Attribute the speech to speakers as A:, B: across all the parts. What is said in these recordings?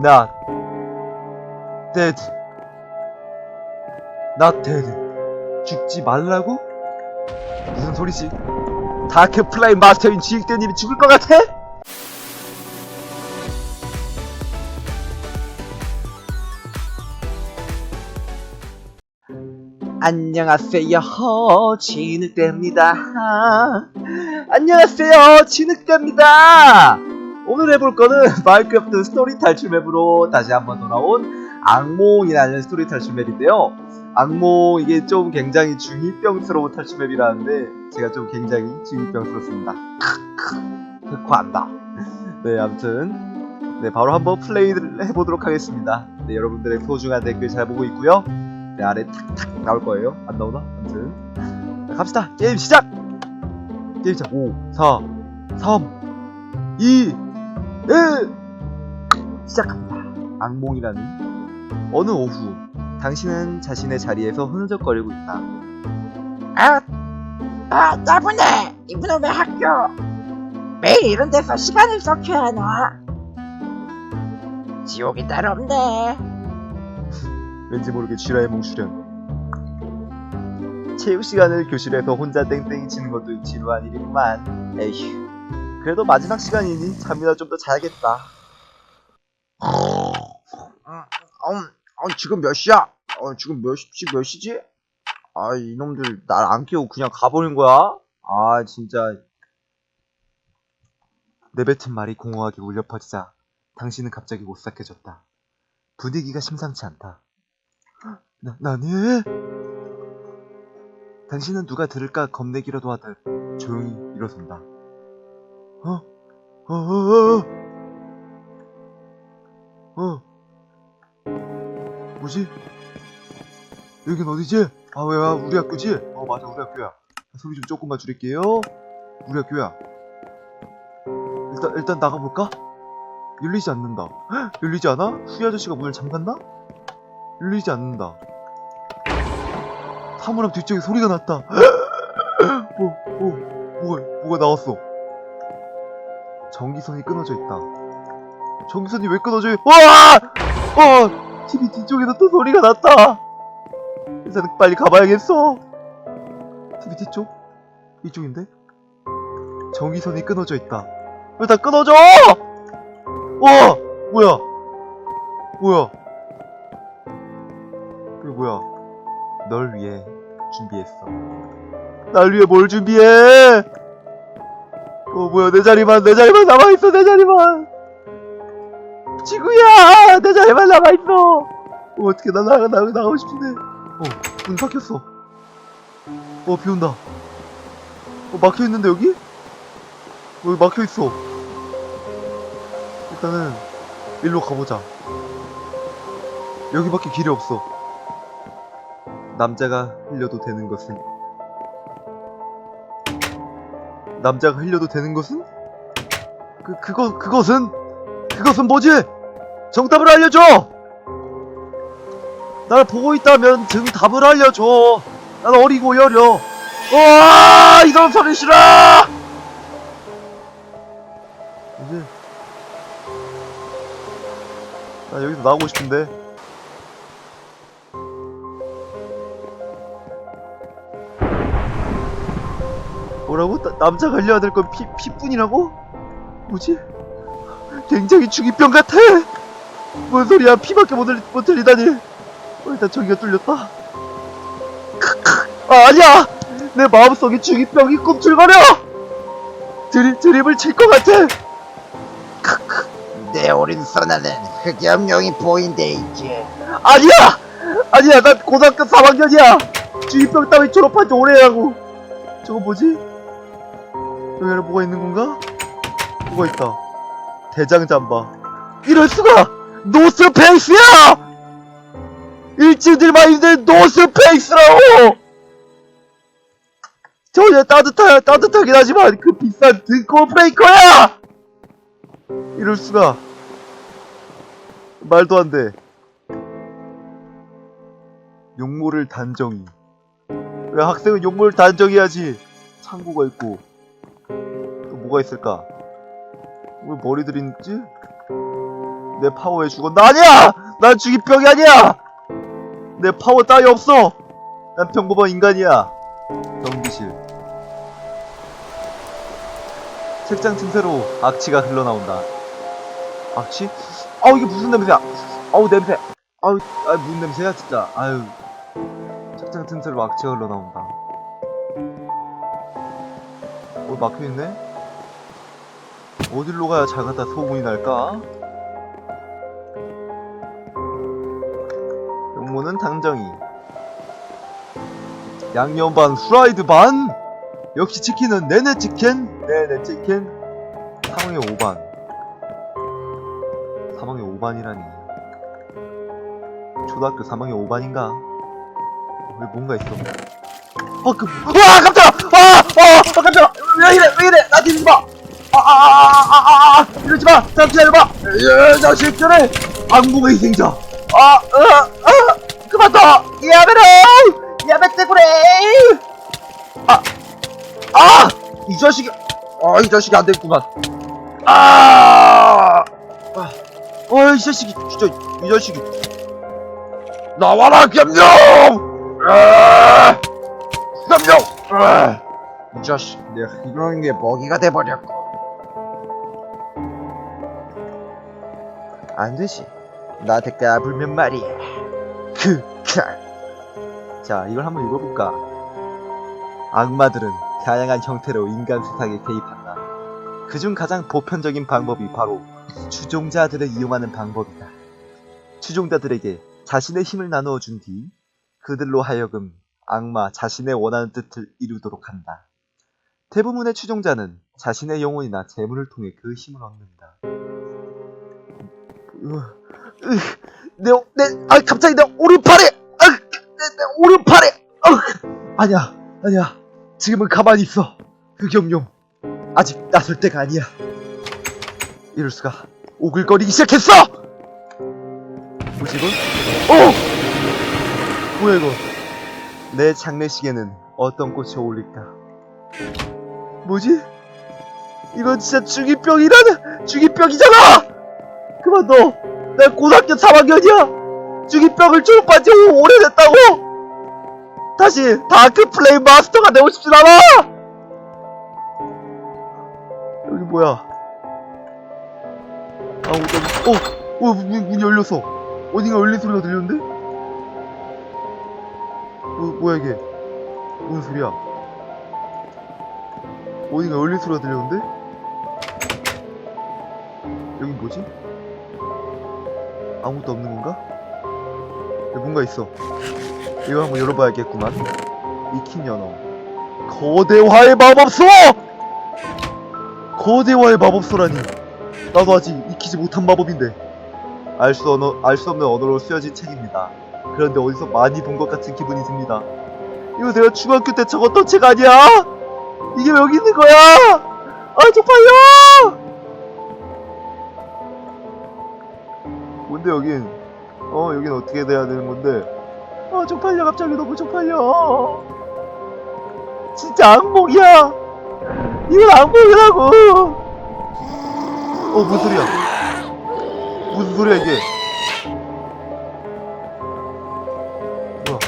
A: not dead. not dead. 죽지 말라고? 무슨 소리지? 다크 플라이 마스터인 지익대님이 죽을 것 같아? 안녕하세요 진흙대입니다 안녕하세요 진흙대입니다 오늘 해볼 거는 마인크래프트 스토리 탈출 맵으로 다시 한번 돌아온 악몽이라는 스토리 탈출 맵인데요. 악몽 이게 좀 굉장히 중이병스러운 탈출 맵이라는데 제가 좀 굉장히 중이병스럽습니다. 흑화한다. 네 아무튼 네 바로 한번 플레이를 해보도록 하겠습니다. 네 여러분들의 소중한 댓글 잘 보고 있고요. 네 아래 탁탁 나올 거예요. 안 나오나? 아무튼. 자, 갑시다. 게임 시작! 게임 시작. 5 4 3 2 1 시작합니다 악몽이라는 어느 오후 당신은 자신의 자리에서 흐느적거리고 있다
B: 아, 아, 따분해! 이분놈의 학교! 매일 이런 데서 시간을 썩혀야 하나? 지옥이 따로 없네.
A: 왠지 모르게 쥐라의 몽수련 체육 시간을 교실에서 혼자 땡땡이 치는 것도 지루한 일이구만 에휴 그래도 마지막 시간이니 잠이나 좀 더 자야겠다 음, 어, 지금 몇 시야? 어, 지금 몇 시, 몇 시지? 아, 이놈들 날 안 깨우고 그냥 가버린 거야? 아, 진짜. 내뱉은 말이 공허하게 울려 퍼지자 당신은 갑자기 오싹해졌다. 분위기가 심상치 않다. 나, 나니? 당신은 누가 들을까 겁내기라도 하듯 조용히 일어선다. 어? 어, 어, 어, 어. 뭐지? 여긴 어디지? 아, 왜, 아, 우리 학교지? 어, 맞아, 우리 학교야. 소리 좀 조금만 줄일게요. 우리 학교야. 일단, 일단 나가볼까? 열리지 않는다. 헉, 열리지 않아? 후이 아저씨가 문을 잠갔나? 열리지 않는다. 사물함 뒤쪽에 소리가 났다. 뭐, 뭐, 뭐가, 뭐가 나왔어. 전기선이 끊어져 있다. 전기선이 왜 끊어져 있... 와! 어! TV 뒤쪽에서 또 소리가 났다. 일단 빨리 가봐야겠어. TV 뒤쪽? 이쪽인데? 전기선이 끊어져 있다. 왜 다 끊어져! 와! 뭐야? 뭐야? 그게 뭐야? 널 위해 준비했어. 날 위해 뭘 준비해? 어, 뭐야, 내 자리만, 내 자리만 남아있어, 내 자리만! 지구야! 내 자리만 남아있어! 어, 어떻게, 나 나가, 나가, 나가고 싶은데. 어, 문 막혔어. 어, 비 온다. 어, 막혀있는데, 여기? 어, 여기 막혀있어. 일단은, 일로 가보자. 여기밖에 길이 없어. 남자가 흘려도 되는 것은? 남자가 흘려도 되는 것은? 그, 그거, 그것은? 그것은 뭐지? 정답을 알려줘! 날 보고 있다면 정답을 알려줘! 난 어리고 여려! 와 이런 소리 싫어! 이제 나 여기서 나오고 싶은데 뭐라고? 나- 남자가 흘려야 될 건 피, 피뿐이라고? 뭐지? 굉장히 중이병 같아! 뭔 소리야 피밖에 못, 흘리, 못 흘리다니 어, 일단 저기가 뚫렸다 아 아니야! 내 마음속에 중이병이 꿈틀거려! 드립, 드립을 칠 것 같아!
B: 내 오른손 안엔 흑염룡이 보인대 있지.
A: 아니야! 아니야, 난 고등학교 3학년이야! 중이병 따위 졸업한 지 오래라고! 저거 뭐지? 여기 안에 뭐가 있는 건가? 뭐가 있다. 대장 잠바. 이럴 수가! 노스페이스야! 일진들만 있는 노스페이스라고! 전혀 따뜻하, 따뜻하긴 하지만 그 비싼 등골 브레이커야! 이럴 수가. 말도 안 돼. 용모를 단정히. 왜 학생은 용모를 단정해야지? 창고가 있고. 또 뭐가 있을까? 왜 머리들이 있지? 내 파워에 죽었나? 아니야! 난 주기병이 아니야! 내 파워 따위 없어! 난 평범한 인간이야. 경비실. 책장 틈새로 악취가 흘러나온다. 악취? 아우 이게 무슨 냄새야? 아우 냄새. 아우 아 무슨 냄새야 진짜. 아유. 책장 틈새로 악취가 흘러나온다. 어 막혀있네? 어딜로 가야 잘 갔다 소문이 날까? 용모는 당정이. 양념 반 후라이드 반? 역시 치킨은 내내 치킨? 내내 치킨. 사망의 5반. 사망의 5반이라니. 초등학교 사망의 5반인가? 왜 뭔가 있어? 어, 그, 와, 깜짝아! 아, 아, 아, 깜짝아! 이러지 마! 잠 기다려봐! 이 자식들의 악몽의 희생자! 아, 아, 아, 그만 둬! 야베로! 야베떼구레! 아, 아! 이 자식이, 아, 이 자식이 안 됐구만. 아! 아, 어, 이 자식이, 진짜, 이 자식이. 나와라, 겸용! 아! 겸용! 아! 이 자식, 내가 이런 게 먹이가 돼버렸고. 안 되지. 나한테 까불면 말이야. 그, 크. 자, 이걸 한번 읽어볼까? 악마들은 다양한 형태로 인간 세상에 개입한다. 그중 가장 보편적인 방법이 바로 추종자들을 이용하는 방법이다. 추종자들에게 자신의 힘을 나누어 준 뒤 그들로 하여금 악마 자신의 원하는 뜻을 이루도록 한다. 대부분의 추종자는 자신의 영혼이나 재물을 통해 그 힘을 얻는다. 내, 내, 아, 갑자기 내 오른팔에, 아, 내, 내 오른팔에, 아, 아니야, 아니야. 지금은 가만히 있어. 흑염룡. 아직 나설 때가 아니야. 이럴 수가. 오글거리기 시작했어! 뭐지, 이건? 어! 뭐야, 이거? 내 장례식에는 어떤 꽃이 어울릴까? 뭐지? 이건 진짜 중이병이라는 중이병이잖아! 그만둬! 난 고등학교 3학년이야! 중이병을 졸업한 지 오래됐다고! 다시 다크 플레이 마스터가 되고 싶진 않아! 여기 뭐야? 아무것도 없... 어! 어! 문, 문이 열렸어! 어딘가 열린 소리가 들리는데? 어, 뭐야 이게? 무슨 소리야? 어딘가 열린 소리가 들렸는데? 여기 뭐지? 아무것도 없는 건가? 뭔가 있어. 이거 한번 열어봐야겠구만. 익힌 연어. 거대화의 마법소! 거대화의 마법소라니. 나도 아직 익히지 못한 마법인데. 알 수 언어, 알 수 없는 언어로 쓰여진 책입니다. 그런데 어디서 많이 본 것 같은 기분이 듭니다. 이거 내가 중학교 때 적었던 책 아니야? 이게 왜 여기 있는 거야? 아, 쪽팔려! 뭔데, 여긴? 어, 여긴 어떻게 돼야 되는 건데? 아, 쪽팔려, 갑자기 너무 쪽팔려. 진짜 악몽이야! 이건 악몽이라고! 어, 무슨 소리야? 무슨 소리야, 이게? 뭐야?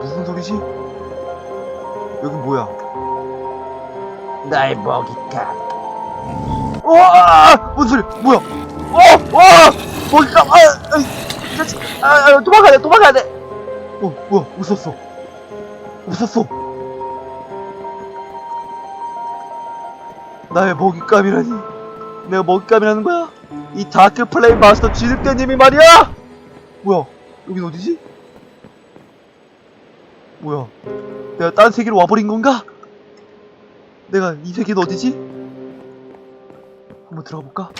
A: 무슨 소리지? 여긴 뭐야?
B: 날 먹이까.
A: 와! 무슨 소리? 뭐야? 어! 와! 뭐가? 아! 아! 이 자식! 아! 아 도망가야 돼! 도망가야 돼! 어, 뭐야? 웃었어. 웃었어. 나의 먹잇감이라니. 내가 먹잇감이라는 거야? 이 다크 플레이 마스터 지득대님이 말이야! 뭐야? 여긴 어디지? 뭐야? 내가 딴 세계로 와버린 건가? 내가 이 세계는 어디지? 한번 들어가 볼까?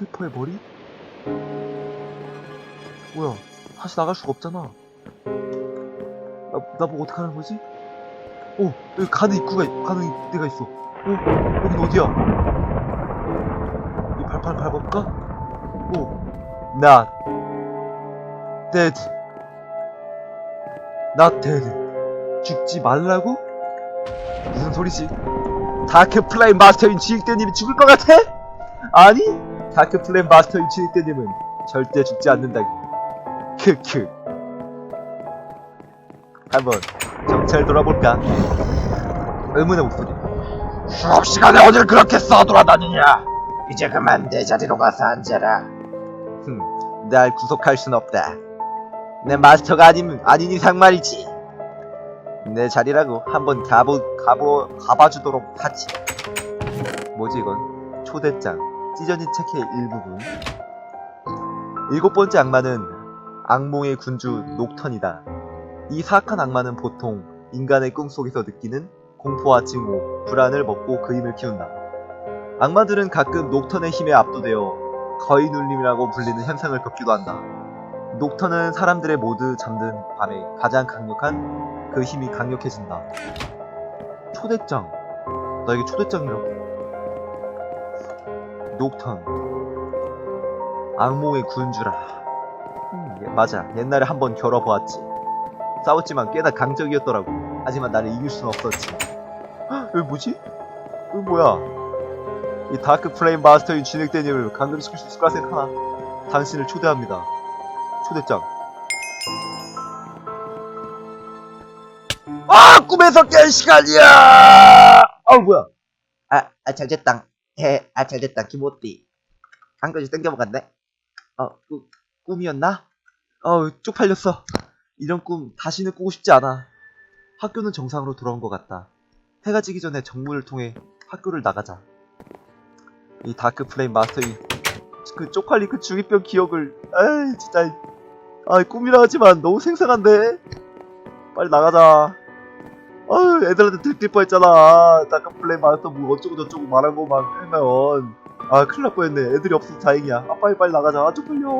A: 크리퍼의 머리? 뭐야? 다시 나갈 수가 없잖아. 나, 나보고 어떡하는 거지? 어, 여기 가는 입구가, 있- 가는 데가 있어. 어, 여긴 어디야? 이 발판 밟아볼까? 오, not dead. not dead. 죽지 말라고? 무슨 소리지? 다크 플레임 마스터인 지익대님이 죽을 것 같아? 아니 다크 플레임 마스터인 지익대님은 절대 죽지 않는다 크크 한번 정찰 돌아볼까? 의문의 목소리
B: 수업 시간에 어딜 그렇게 써돌아다니냐? 이제 그만 내 자리로 가서 앉아라.
A: 흠, 날 구속할 순 없다. 내 마스터가 아니면 아닌 이상 말이지. 내 자리라고 한번 가보 가보 가봐주도록 하지. 뭐지 이건? 초대장 찢어진 책의 일부분. 일곱 번째 악마는 악몽의 군주 녹턴이다. 이 사악한 악마는 보통 인간의 꿈속에서 느끼는 공포와 증오, 불안을 먹고 그 힘을 키운다. 악마들은 가끔 녹턴의 힘에 압도되어 거의 눌림이라고 불리는 현상을 겪기도 한다. 녹턴은 사람들의 모두 잠든 밤에 가장 강력한 그 힘이 강력해진다. 초대장. 나에게 초대장이라고? 녹턴. 악몽의 군주라. 음, 예, 맞아. 옛날에 한번 겨뤄보았지. 싸웠지만 꽤나 강적이었더라고. 하지만 나를 이길 순 없었지. 헉, 여기 뭐지? 여기 뭐야? 이 다크 플레임 마스터인 진액대님을 감금시킬 수 있을 거라 생각하나? 당신을 초대합니다. 초대장. 아! 꿈에서 깰 시간이야! 아, 뭐야? 아, 아, 잘 됐다. 해, 아, 잘 됐다. 김호띠. 한 가지 땡겨먹었네. 어, 꾸, 꿈이었나? 어, 쪽팔렸어. 이런 꿈 다시는 꾸고 싶지 않아. 학교는 정상으로 돌아온 것 같다. 해가 지기 전에 정문을 통해 학교를 나가자. 이 다크 플레임 마스터이 그 쪽팔린 그 중이병 기억을 에이 진짜 아 꿈이라 하지만 너무 생생한데 빨리 나가자 아유 애들한테 들킬 뻔했잖아. 다크 플레임 마스터 뭐 어쩌고 저쩌고 말한 거만 하면. 아 큰일 날 뻔했네. 애들이 없어서 다행이야. 아 빨리 빨리 나가자. 아 쪽팔려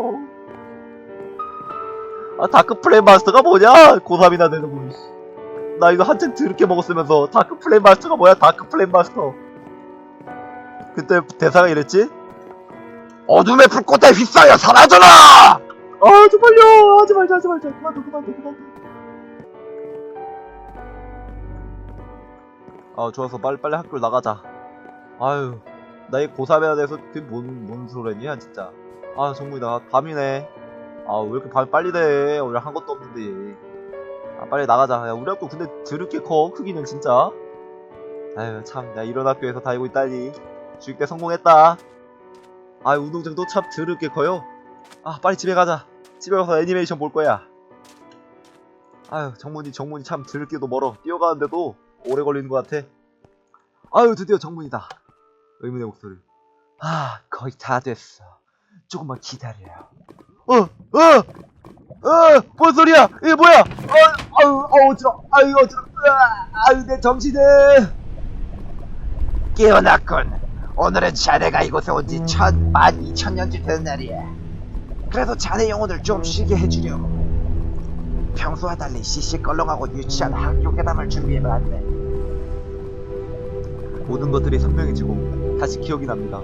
A: 아 다크 플레임 마스터가 뭐냐? 고3이나 되는 거나 이거 한참 드럽게 먹었으면서 다크 플레임 마스터가 뭐야? 다크 플레임 마스터. 그때 대사가 이랬지?
B: 어둠의 불꽃에 휩싸여 사라져라!
A: 아 정말요 하지 말자 하지 말자. 그만둬 그만둬 그만둬 아 좋아서 빨리 빨리 학교를 나가자. 아유 나이 고3이나 돼서 그뭔뭔 소리냐 진짜. 아 정국이다 밤이네. 아 왜 이렇게 밤이 빨리 돼? 우리 한 것도 없는데 아 빨리 나가자. 야 우리 학교 근데 드럽게 커 크기는 진짜. 아유 참 내가 이런 학교에서 다니고 있다니. 주입대 성공했다. 아 운동장도 참 드럽게 커요. 아 빨리 집에 가자. 집에 가서 애니메이션 볼 거야. 아유 정문이 정문이 참 드럽게도 멀어. 뛰어가는데도 오래 걸리는 것 같아. 아유 드디어 정문이다. 의문의 목소리 아 거의 다 됐어. 조금만 기다려요. 어어 어 뭔 소리야? 이게 뭐야? 어, 아유 아유 어지러 아유 어지러 아유 내 정신은
B: 깨어났군. 오늘은 자네가 이곳에 온 지 천, 만 이천 년째 되는 날이야. 그래서 자네 영혼을 좀 쉬게 해주려고. 평소와 달리 시시껄렁하고 유치한 학교 괴담을 준비해봤네.
A: 모든 것들이 선명해지고 다시 기억이 납니다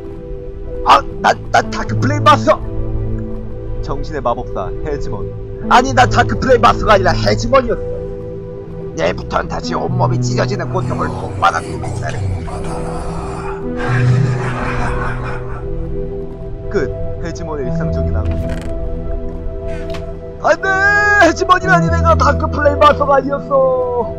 B: 아, 난, 난 다크 플레이 마스터!
A: 정신의 마법사 헤즈먼
B: 아니, 난 다크 플레이 마스터가 아니라 해지먼이었어. 내일부터는 다시 온몸이 찢어지는 고통을 동반하고 있다는
A: 끝 헤지먼의 일상적인 악몽 안 돼 헤지먼이라니 내가 다크 플레이 마서가 아니었어.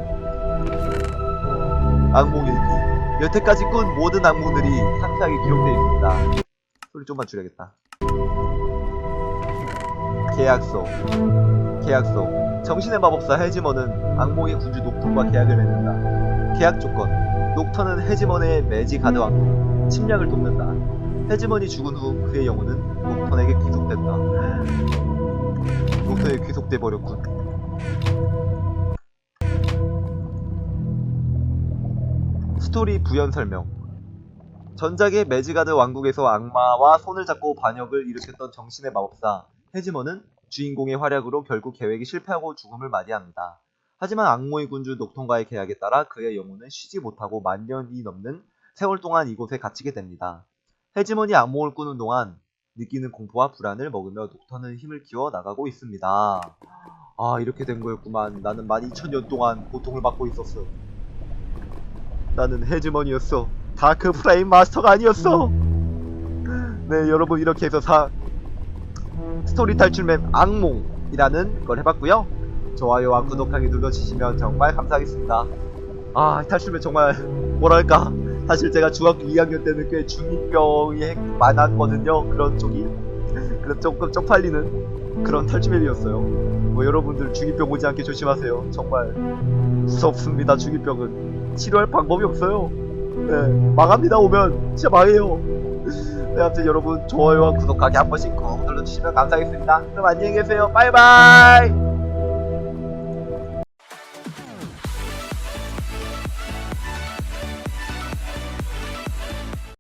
A: 악몽 일기 여태까지 꾼 모든 악몽들이 상세하게 기록되어 있습니다. 소리 좀만 줄여야겠다. 계약서. 계약서. 정신의 마법사 헤지먼은 악몽의 군주 녹턴과 계약을 맺는다. 계약 조건. 녹턴은 헤지먼의 매지 가드 왕국 침략을 돕는다. 헤지먼이 죽은 후 그의 영혼은 녹턴에게 귀속된다. 녹턴에 귀속돼 버렸군. 스토리 부연 설명. 전작의 매지가드 왕국에서 악마와 손을 잡고 반역을 일으켰던 정신의 마법사 헤지먼은 주인공의 활약으로 결국 계획이 실패하고 죽음을 맞이합니다. 하지만 악몽의 군주 녹턴과의 계약에 따라 그의 영혼은 쉬지 못하고 만 년이 넘는 세월 동안 이곳에 갇히게 됩니다. 헤지먼이 악몽을 꾸는 동안 느끼는 공포와 불안을 먹으며 녹턴은 힘을 키워 나가고 있습니다. 아 이렇게 된 거였구만. 나는 12,000년 동안 고통을 받고 있었어. 나는 헤즈머니였어. 다크 프레임 마스터가 아니었어. 네, 여러분 이렇게 해서 사 스토리 탈출 맵 악몽이라는 걸 해봤고요. 좋아요와 구독하기 눌러주시면 정말 감사하겠습니다. 아, 탈출맵 정말 뭐랄까. 사실 제가 중학교 2학년 때는 꽤 중이병이 많았거든요. 그런 쪽이. 그래서 조금 쪽팔리는 그런 탈출맵이었어요. 뭐 여러분들 중이병 오지 않게 조심하세요. 정말 무섭습니다. 중이병은 치료할 방법이 없어요. 네, 망합니다. 오면 진짜 망해요. 네, 아무튼 여러분 좋아요와 구독하기 한 번씩 꼭 눌러주시면 감사하겠습니다. 그럼 안녕히 계세요. 바이바이.